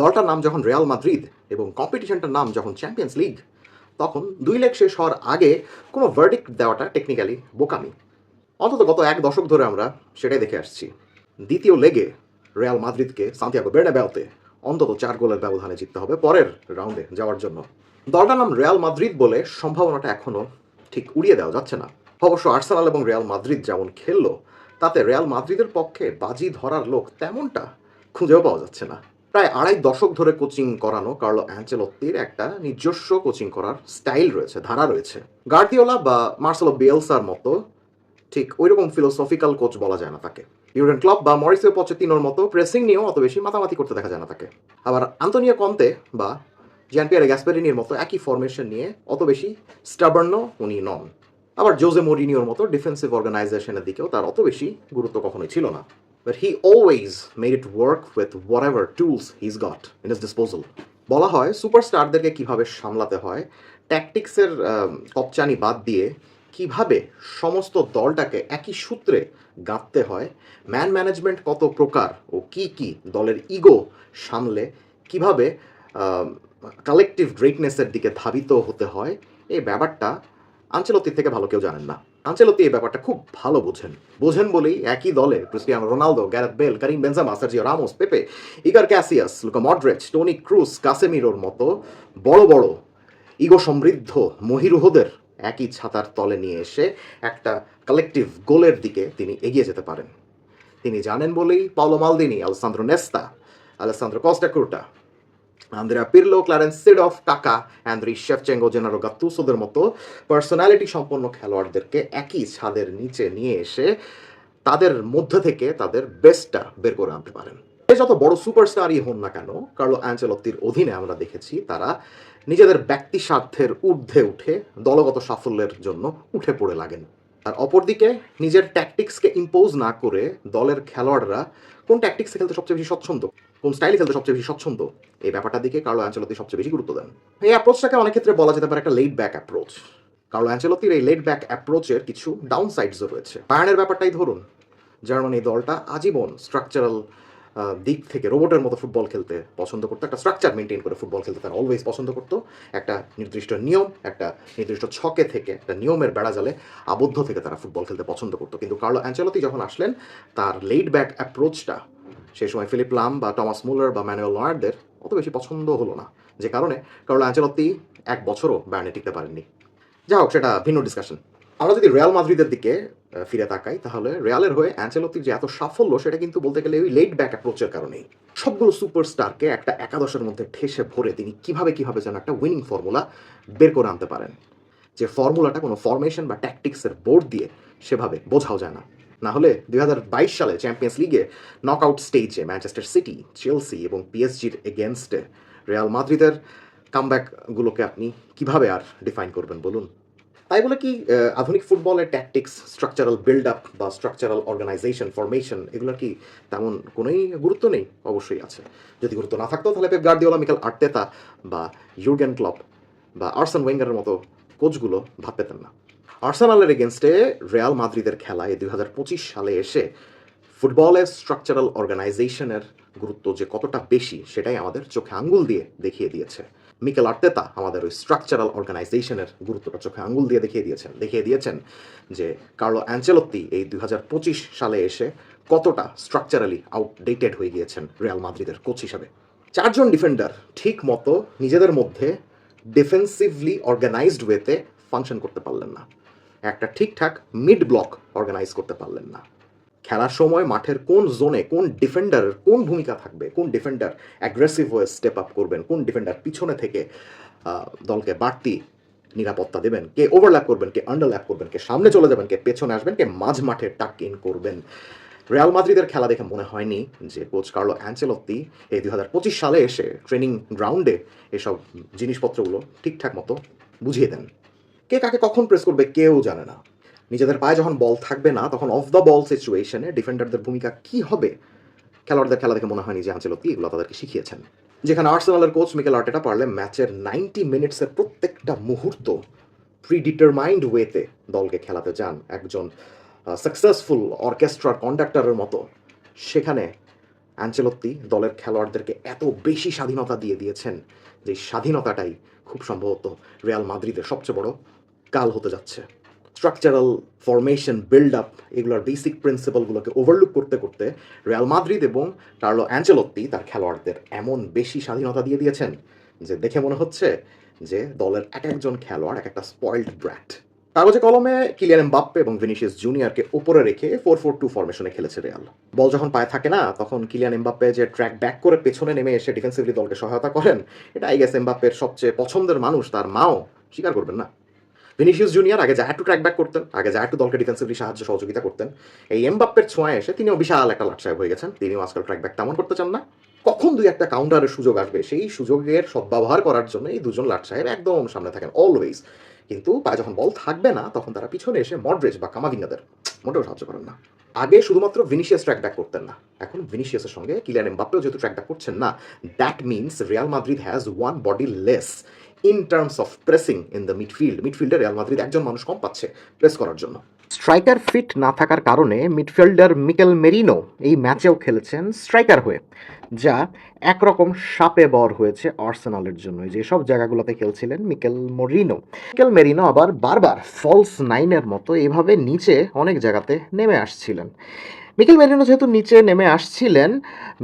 দলটার নাম যখন রিয়াল মাদ্রিদ এবং কম্পিটিশনটার নাম যখন চ্যাম্পিয়ন্স লিগ তখন দুই লেগ শেষ হওয়ার আগে কোনো ভার্ডিক্ট দেওয়াটা টেকনিক্যালি বোকামি। অন্তত গত এক দশক ধরে আমরা সেটাই দেখে আসছি। দ্বিতীয় লেগে রিয়াল মাদ্রিদকে সান্তিয়াগো বেড়ে বের্নাবেওতে অন্তত চার গোলের ব্যবধানে জিততে হবে পরের রাউন্ডে যাওয়ার জন্য। দলটার নাম রিয়াল মাদ্রিদ বলে সম্ভাবনাটা এখনও ঠিক উড়িয়ে দেওয়া যাচ্ছে না। অবশ্য আর্সেনাল এবং রিয়াল মাদ্রিদ যেমন খেললো, তাতে রিয়াল মাদ্রিদের পক্ষে বাজি ধরার লোক তেমনটা খুঁজেও পাওয়া যাচ্ছে না। প্রায় আড়াই দশক ধরে কোচিং করানো কার্লো অ্যাঞ্চেলত্তির একটা নিজস্ব কোচিং করার স্টাইল রয়েছে, ধারা রয়েছে। গার্দিওলা বা মার্সেলো বিয়েলসার মতো ঠিক ওইরকম ফিলোসফিক্যাল কোচ বলা যায় না তাকে। ইউরেন ক্লাব বা মরিসিও পচেতিনোর মতো প্রেসিং নিয়েও অত বেশি মাতামাতি করতে দেখা যায় না তাকে। আবার আন্তনিয়া কন্তে বা জিয়ানপিয়ারে গ্যাসপেরিনির মতো একই ফরমেশন নিয়ে অত বেশি স্টাবার্ন উনি নন। আবার জোজে মোরিনিওর মতো ডিফেন্সিভ অর্গানাইজেশনের দিকেও তার অত বেশি গুরুত্ব কখনোই ছিল না। He always made it work with whatever tools he's got in his disposal বলা হয় সুপারস্টারদেরকে কীভাবে সামলাতে হয় ট্যাকটিক্সের কপচানি বাদ দিয়ে কীভাবে সমস্ত দলটাকে একই সূত্রে গাঁথতে হয় ম্যান ম্যানেজমেন্ট কত প্রকার ও কি কি দলের ইগো সামলে, কীভাবে কালেকটিভ গ্রেটনেসের দিকে ধাবিত হতে হয়, এই ব্যাপারটা আঞ্চলতির থেকে ভালো কেউ জানেন না। আঞ্চলতি এই ব্যাপারটা খুব ভালো বোঝেন। বোঝেন বলেই একই দলে Cristiano Ronaldo, Gareth Bale, Karim Benzema, Sergio Ramos, Pepe, Iker Casillas, Luka Modric, Toni Kroos, কাসেমিরোর মতো বড় বড় ইগো সমৃদ্ধ মহিরুহদের একই ছাতার তলে নিয়ে এসে একটা কালেকটিভ গোলের দিকে তিনি এগিয়ে যেতে পারেন। তিনি জানেন বলেই Paolo Maldini, Alessandro Nesta, Alessandro Costacurta Andrea Pirlo, Clarence Seedorf Kaka Andriy Shevchenko, Janeiro গাত্তুসোদের মতো পার্সোনালিটি সম্পন্ন খেলোয়াড়দেরকে একই ছাদের নিচে নিয়ে এসে তাদের মধ্যে থেকে তাদের বেস্টটা বের করে আনতে পারেন। এ যত বড় সুপারস্টারই হন না কেন, কার্লো অ্যাঞ্চেলত্তির অধীনে আমরা দেখেছি তারা নিজেদের ব্যক্তি স্বার্থের ঊর্ধ্বে উঠে দলগত সাফল্যের জন্য উঠে পড়ে লাগেন। আর অপরদিকে নিজের ট্যাকটিক্সকে ইম্পোজ না করে দলের খেলোয়াড়রা কোন ট্যাকটিক্সে খেলতে সবচেয়ে বেশি স্বচ্ছন্দ? কোন স্টাইলে খেলতে সবচেয়ে বেশি স্বচ্ছন্দ? এই ব্যাপারটার দিকে কার্লো আঞ্চলতি সবচেয়ে বেশি গুরুত্ব দেন। এই অ্যাপ্রোচটাকে অনেক ক্ষেত্রে বলা যেতে পারে একটা লেট ব্যাক অ্যাপ্রোচ কার্লো আঞ্চলতির এই লেট ব্যাক অ্যাপ্রোচের কিছু ডাউন সাইডসও রয়েছে। পায়ানের ব্যাপারটাই ধরুন জার্মানি দলটা আজীবন স্ট্রাকচারাল দিক থেকে রোবটের মতো ফুটবল খেলতে পছন্দ করতো। একটা স্ট্রাকচার মেনটেন করে ফুটবল খেলতে তারা অলওয়েজ পছন্দ করতো। একটা নির্দিষ্ট নিয়ম, একটা নির্দিষ্ট ছকে থেকে, একটা নিয়মের বেড়াজালে আবদ্ধ থেকে তারা ফুটবল খেলতে পছন্দ করতো। কিন্তু কার্লো অ্যাঞ্চেলতি যখন আসলেন, তার লেট ব্যাক অ্যাপ্রোচটা সেই সময় ফিলিপ লাম বা টমাস মুলার বা ম্যানুয়েল নয়ারদের অত বেশি পছন্দ হলো না। যে কারণে কার্লো অ্যাঞ্চেলত্তি এক বছরও ব্যান্ডে টিকতে পারেননি। যাই হোক, সেটা ভিন্ন ডিসকাশন আমরা যদি রিয়াল মাদ্রিদের দিকে ফিরে তাকাই, তাহলে রিয়ালের হয়ে অ্যাঞ্চেলতির যে এত সাফল্য, সেটা কিন্তু বলতে গেলে ওই লেট ব্যাক অ্যাপ্রোচের কারণেই। সবগুলো সুপারস্টারকে একটা একাদশের মধ্যে ঠেসে ভরে তিনি কীভাবে কীভাবে যেন একটা উইনিং ফর্মুলা বের করে আনতে পারেন। যে ফর্মুলাটা কোনো ফরমেশন বা ট্যাকটিক্সের বোর্ড দিয়ে সেভাবে বোঝাও যায় না। না হলে দুই হাজার বাইশ সালে চ্যাম্পিয়ন্স লিগে নকআউট স্টেজে ম্যানচেস্টার সিটি চেলসি এবং পিএসজির এগেনস্টে রিয়াল মাদ্রিদের কামব্যাকগুলোকে আপনি কীভাবে আর ডিফাইন করবেন, বলুন? তাই বলে কি আধুনিক ফুটবলের ট্যাকটিক্স স্ট্রাকচারাল বিল্ড আপ বা স্ট্রাকচারাল অর্গানাইজেশন ফরমেশন এগুলোর কি তেমন কোনোই গুরুত্ব নেই? অবশ্যই আছে। যদি গুরুত্ব না থাকতো, তাহলে পেপ গার্দিওলা মিকাল আর্তেতা বা ইউর্গেন ক্লব বা আর্সেন ওয়েঙ্গারের মতো কোচগুলো ভাব পেতেন না। আর্সেনালের এগেনস্টে রিয়াল মাদ্রিদের খেলায় দুই হাজার পঁচিশ সালে এসে ফুটবলের স্ট্রাকচারাল অর্গানাইজেশনের গুরুত্ব যে কতটা বেশি, সেটাই আমাদের চোখে আঙ্গুল দিয়ে দেখিয়ে দিয়েছে। মিকেল আর্তেতা আমাদের ওই স্ট্রাকচারাল অর্গানাইজেশনের গুরুত্বটা চোখে আঙুল দিয়ে দেখিয়ে দিয়েছেন। দেখিয়ে দিয়েছেন যে কার্লো অ্যাঞ্চেলত্তি এই দু হাজার পঁচিশ সালে এসে কতটা স্ট্রাকচারালি আউটডেটেড হয়ে গিয়েছেন রিয়াল মাদ্রিদের কোচ হিসাবে। চারজন ডিফেন্ডার ঠিক মতো নিজেদের মধ্যে ডিফেন্সিভলি অর্গানাইজড ওয়েতে ফাংশন করতে পারলেন না। একটা ঠিকঠাক মিড ব্লক অর্গানাইজ করতে পারলেন না। খেলার সময় মাঠের কোন জোনে কোন ডিফেন্ডারের কোন ভূমিকা থাকবে, কোন ডিফেন্ডার অ্যাগ্রেসিভ হয়ে স্টেপ আপ করবেন, কোন ডিফেন্ডার পিছনে থেকে দলকে বাড়তি নিরাপত্তা দেবেন, কে ওভারল্যাপ করবেন, কে আন্ডারল্যাপ করবেন, কে সামনে চলে যাবেন, কে পেছনে আসবেন, কে মাঝ মাঠে টাক ইন করবেন। রিয়াল মাদ্রিদের খেলা দেখে মনে হয়নি যে কোচ কার্লো অ্যাঞ্চেলত্তি এই দু হাজার পঁচিশ সালে এসে ট্রেনিং গ্রাউন্ডে এসব জিনিসপত্রগুলো ঠিকঠাক মতো বুঝিয়ে দেন। কে কাকে কখন প্রেস করবে কেউ জানে না। নিজেদের পায়ে যখন বল থাকবে না, তখন অফ দ্য বল সিচুয়েশনে ডিফেন্ডারদের ভূমিকা কি হবে? খেলোয়াড়দের খেলা দেখে মনে হয়নি যে আঞ্চলতি এগুলো তাদেরকে শিখিয়েছেন। যেখানে আর্সেনালের কোচ মিকেল আর্টেটা পারলে ম্যাচের নাইনটি মিনিটসের প্রত্যেকটা মুহূর্ত প্রিডিটারমাইন্ড ওয়েতে দলকে খেলাতে যান একজন সাকসেসফুল অর্কেস্ট্রার কন্ডাক্টরের মতো। সেখানে অ্যাঞ্চেলত্তি দলের খেলোয়াড়দেরকে এত বেশি স্বাধীনতা দিয়ে দিয়েছেন যে স্বাধীনতাটাই খুব সম্ভবত রিয়াল মাদ্রিদের সবচেয়ে বড় কাল হতে যাচ্ছে। স্ট্রাকচারাল ফরমেশন বিল্ড আপ এগুলোর বেসিক প্রিন্সিপালগুলোকে ওভারলুক করতে করতে রিয়াল মাদ্রিদ এবং কার্লো অ্যাঞ্চেলত্তি তার খেলোয়াড়দের এমন বেশি স্বাধীনতা দিয়ে দিয়েছেন যে দেখে মনে হচ্ছে যে দলের এক একজন খেলোয়াড়, এক একটা স্পয়েল্ড ব্র্যাট কাগজে কলমে কিলিয়ান এমবাপ্পে এবং ভিনিসিয়াস জুনিয়রকে উপরে রেখে ফোর ফোর টু ফরমেশনে খেলেছে রিয়াল বল যখন পায়ে থাকে না, তখন কিলিয়ান এমবাপ্পে যে ট্র্যাক ব্যাক করে পেছনে নেমে এসে ডিফেন্সিভলি দলকে সহায়তা করেন, এটা আই গেস এমবাপ্পের সবচেয়ে পছন্দের মানুষ, তার মাও, স্বীকার করবেন না? ভিনিসিয়াস জুনিয়র আগে যা একটু ট্র্যাক ব্যাক করতেন, আগে যা একটু দলকে ডিফেন্সিভলি সাহায্য সহযোগিতা করতেন। এই এমবাপ্পের ছোঁয়া এসে তিনিও বিশাল একটা লাট সাহেব হয়ে গেছেন। তিনিও আজকাল ট্র্যাক ব্যাক তেমন করতে চান না। কখন দুই একটা কাউন্টারের সুযোগ আসবে, সেই সুযোগের সদ্ব্যবহার করার জন্য এই দুজন লাট সাহেব একদম সামনে থাকেন অলওয়েজ কিন্তু পায়ে যখন বল থাকবে না, তখন তারা পিছনে এসে মডরেজ বা কামাভিঙ্গাদের মোটেও সাহায্য করেন না। আগে শুধুমাত্র ভিনিসিয়াস ট্র্যাক ব্যাক করতেন না, এখন ভিনিসিয়াসের সঙ্গে কিলিয়ান এমবাপ্পেও যেহেতু ট্র্যাক ব্যাক করছেন না that means Real Madrid has one body less in terms of pressing in the midfield মিডফিল্ডে Real Madrid একজন মানুষ কম পাচ্ছে প্রেস করার জন্য। স্ট্রাইকার ফিট না থাকার কারণে মিডফিল্ডার মিকেল মেরিনো এই ম্যাচেও খেলেছেন স্ট্রাইকার হয়ে, যা একরকম সাপে বর হয়েছে আর্সেনালের জন্য। যেসব জায়গাগুলোতে খেলছিলেন মিকেল মরিনো মিকেল মেরিনো আবার বারবার ফলস নাইনের মতো এভাবে নিচে অনেক জায়গাতে নেমে আসছিলেন। মিকেল মেরিনো যেহেতু নিচে নেমে আসছিলেন,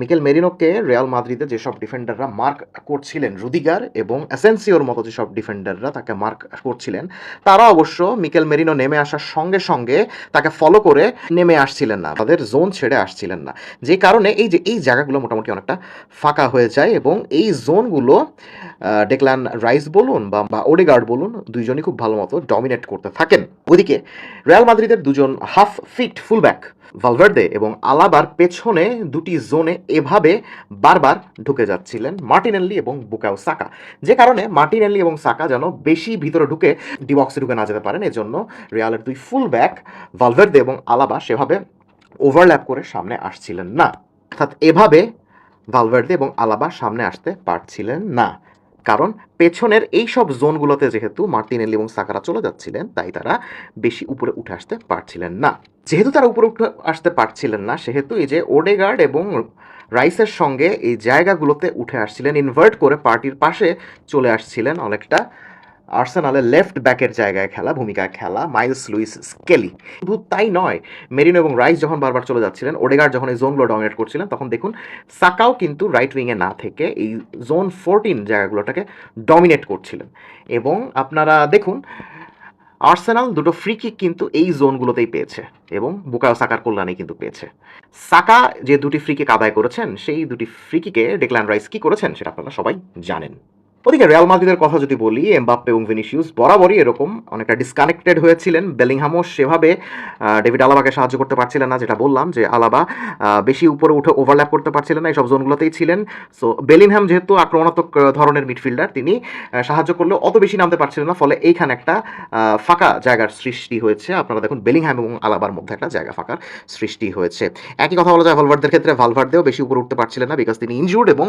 মিকেল মেরিনোকে রিয়াল মাদ্রিদে যেসব ডিফেন্ডাররা মার্ক করছিলেন, রুদিগার এবং অ্যাসেন্সিওর মতো যেসব ডিফেন্ডাররা তাকে মার্ক করছিলেন, তারা অবশ্য মিকেল মেরিনো নেমে আসার সঙ্গে সঙ্গে তাকে ফলো করে নেমে আসছিলেন না, তাদের জোন ছেড়ে আসছিলেন না। যে কারণে এই যে, এই জায়গাগুলো মোটামুটি অনেকটা ফাঁকা হয়ে যায় এবং এই জোনগুলো ডেকলান রাইস বলুন বা বা ওডেগার্ড বলুন, দুইজনই খুব ভালো মতো ডমিনেট করতে থাকেন। ওদিকে রিয়াল মাদ্রিদের দুজন হাফ ফিট ফুলব্যাক ভালভার্দে এবং আলাবার পেছনে দুটি জোনে এভাবে বারবার ঢুকে যাচ্ছিলেন মার্টিনেল্লি এবং বুকাও সাকা। যে কারণে মার্টিনেল্লি এবং সাকা যেন বেশি ভিতরে ঢুকে ডিবক্সে ঢুকে না যেতে পারেন এজন্য রিয়ালের দুই ফুল ব্যাক ভালভার্দে এবং আলাবা সেভাবে ওভারল্যাপ করে সামনে আসছিলেন না। অর্থাৎ এভাবে ভালভার্দে এবং আলাবা সামনে আসতে পারছিলেন না। কারণ পেছনের এই সব জোনগুলোতে যেহেতু মার্টিনেলি এবং সাকারা চলে যাচ্ছিলেন, তাই তারা বেশি উপরে উঠে আসতে পারছিলেন না। যেহেতু তারা উপরে উঠে আসতে পারছিলেন না, সেহেতু এই যে ওডেগার্ড এবং রাইসের সঙ্গে এই জায়গাগুলোতে উঠে আসছিলেন ইনভার্ট করে পার্টির পাশে চলে আসছিলেন অনেকটা। আর্সেনালের লেফট ব্যাকের জায়গায় খেলা ভূমিকায় খেলা, মাইলস লুইস স্কেলি। শুধু তাই নয়, মেরিনো এবং রাইস যখন বারবার চলে যাচ্ছিলেন ওডেগার যখন এই জোনগুলো ডমিনেট করছিলেন, তখন দেখুন সাকাও কিন্তু রাইট উইংয়ে না থেকে এই জোন ফোরটিন জায়গাগুলোটাকে ডমিনেট করছিলেন। এবং আপনারা দেখুন, আর্সেনাল দুটো ফ্রি কিক কিন্তু এই জোনগুলোতেই পেয়েছে এবং বুকায়ো সাকার কল্যাণে কিন্তু পেয়েছে। সাকা যে দুটি ফ্রি কিক আদায় করেছেন, সেই দুটি ফ্রি কিকে ডেকল্যান রাইস কী করেছেন সেটা আপনারা সবাই জানেন। ওদিকে রিয়াল মাদ্রিদের কথা যদি বলি, এমবাপ্পে এবং ভিনিসিউস বরাবরই এরকম অনেকটা ডিসকানেক্টেড হয়েছিলেন। বেলিংহামও সেভাবে ডেভিড আলাবাকে সাহায্য করতে পারছিলেন না, যেটা বললাম যে আলাবা বেশি উপরে উঠে ওভারল্যাপ করতে পারছিলেন না এইসব জোনগুলোতেই ছিলেন। সো বেলিংহাম যেহেতু আক্রমণাত্মক ধরনের মিডফিল্ডার তিনি সাহায্য করলেও অত বেশি নামতে পারছিলেন না, ফলে এইখানে একটা ফাঁকা জায়গার সৃষ্টি হয়েছে। আপনারা দেখুন, বেলিংহাম এবং আলাবার মধ্যে একটা জায়গা ফাঁকার সৃষ্টি হয়েছে। একই কথা বলা যায় ভালভার্দের ক্ষেত্রে ভালভার্দেও বেশি উপরে উঠতে পারছিলেন না বিকজ তিনি ইনজুর্ড এবং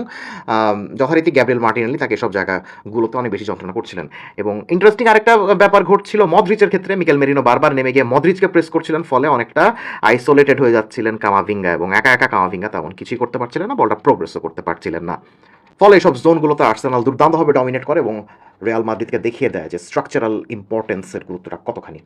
যথারীতি গ্যাব্রিয়েল মার্টিনেলি তাকে সব জায়গাগুলোতে অনেক বেশি যন্ত্রণা করছিলেন। এবং ইন্টারেস্টিং আরেকটা ব্যাপার ঘটছিল মদ্রিচের ক্ষেত্রে মিকেল মেরিনো বারবার নেমে গিয়ে মদ্রিচকে প্রেস করছিলেন, ফলে অনেকটা আইসোলেটেড হয়ে যাচ্ছিলেন কামাভিঙ্গা এবং একা একা কামাভিঙ্গা তেমন কিছুই করতে পারছিলেন না, বলটা প্রোগ্রেসও করতে পারছিলেন না। ফলে সব জোনগুলোতে আর্সেনাল দুর্দান্তভাবে ডমিনেট করে এবং রিয়াল মাদ্রিদকে দেখিয়ে দেয় যে স্ট্রাকচারাল ইম্পর্টেন্সের গুরুত্বটা কতখানি।